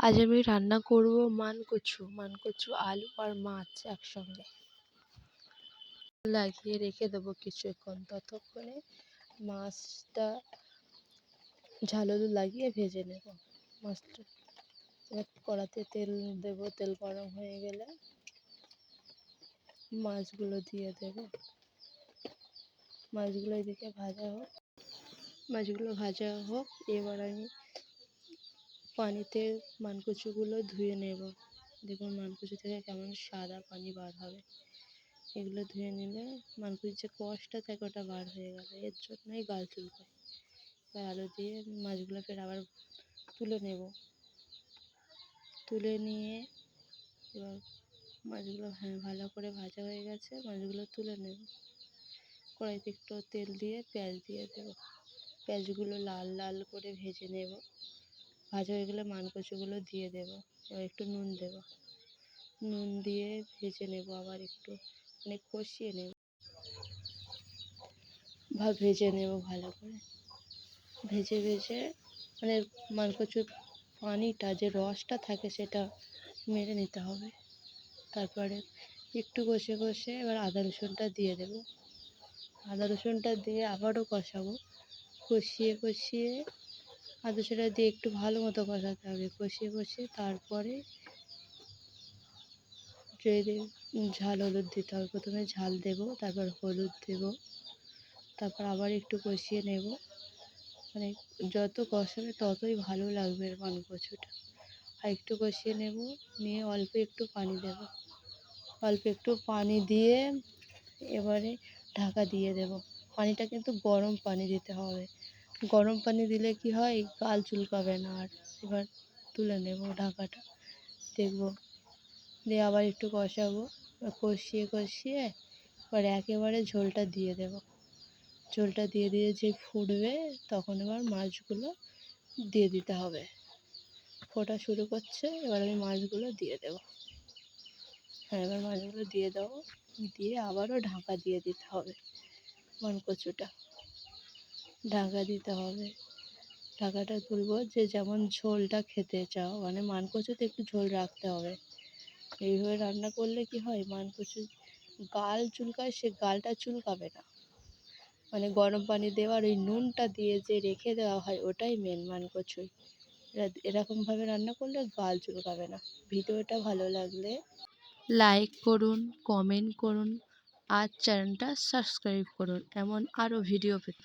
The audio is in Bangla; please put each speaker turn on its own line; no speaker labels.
আজ আমি রান্না করব মানকচু মানকচু, আলু আর মাছ একসঙ্গে। লাগিয়ে রেখে দেবো কিছুক্ষণ ততক্ষণে মাছটা ঝাল হলুদ লাগিয়ে ভেজে নেব। মাছটা কড়াতে তেল দেবো। তেল গরম হয়ে গেলে মাছগুলো দিয়ে দেব। মাছগুলো এদিকে ভাজা হোক। মাছগুলো ভাজা হোক। এবার আমি পানিতে মানকচুগুলো ধুয়ে নেব। দেখুন মানকচু থেকে কেমন সাদা পানি বার হবে। এগুলো ধুয়ে নিলে মানকচুর যে কষটা থাকে ওটা বার হয়ে গেল। এর জন্যই গাল চুলকায়। এবার আলু দিয়ে মাছগুলো ফের আবার তুলে নেব। তুলে নিয়ে এবার মাছগুলো হ্যাঁ ভালো করে ভাজা হয়ে গেছে, মাছগুলো তুলে নেব। কড়াইতে একটু তেল দিয়ে, পেঁয়াজ দিয়ে দেবো। পেঁয়াজগুলো লাল লাল করে ভেজে নেব। ভাজা হয়ে গেলে মানকচুগুলো দিয়ে দেবো। এবার একটু নুন দেবো। নুন দিয়ে ভেজে নেব আবার একটু মানে কষিয়ে নেব। বা ভেজে নেব ভালো করে। ভেজে ভেজে মানে মানকচুর পানিটা যে রসটা থাকে সেটা মেরে নিতে হবে। তারপরে একটু কষে কষে এবার আদা, রসুনটা দিয়ে দেবো। আদা, রসুনটা দিয়ে আবারও কষাবো। কষিয়ে কষিয়ে আদা সেটা দিয়ে একটু ভালো মতো কষাতে হবে। কষিয়ে কষিয়ে তারপরে যদি ঝাল, হলুদ দিতে হবে। প্রথমে ঝাল দেবো, তারপর হলুদ দেবো, তারপর আবার একটু কষিয়ে নেব। মানে যত কষাবে ততই ভালো লাগবে মানকচুটা আর একটু কষিয়ে নেব, নিয়ে অল্প একটু পানি দেব। অল্প একটু পানি দিয়ে এবারে ঢাকা দিয়ে দেব। পানিটা কিন্তু গরম পানি দিতে হবে। গরম পানি দিলে কি হয়? গাল চুলকাবে না। আর এবার তুলে নেব ঢাকাটা। দেখব। দিয়ে আবার একটু কষাবো। কষিয়ে কষিয়ে এবার একেবারে ঝোলটা দিয়ে দেব। ঝোলটা দিয়ে দিয়ে যে ফুটবে তখন এবার মাছগুলো দিয়ে দিতে হবে। ফোটা শুরু করছে, এবার আমি মাছগুলো দিয়ে দেব। হ্যাঁ এবার মাছগুলো দিয়ে দেবো। দিয়ে আবারও ঢাকা দিয়ে দিতে হবে। মানকচুটা। ঢাকা দিতে হবে। ঢাকাটা তুলবো যে যেমন ঝোলটা খেতে চাও মানে মানকচুতে একটু ঝোল রাখতে হবে। এইভাবে রান্না করলে কি হয়? মানকচু গাল চুলকায়, সে গালটা চুলকাবে না। মানে গরম পানি দেওয়ার ওই নুনটা দিয়ে যে রেখে দেওয়া হয়, ওটাই মেন মানকচুই এরকমভাবে রান্না করলে গাল চুলকাবে না। ভিডিওটা ভালো লাগলে লাইক করুন কমেন্ট করুন, আর চ্যানেলটা সাবস্ক্রাইব করুন। এমন আরও ভিডিও পেতে।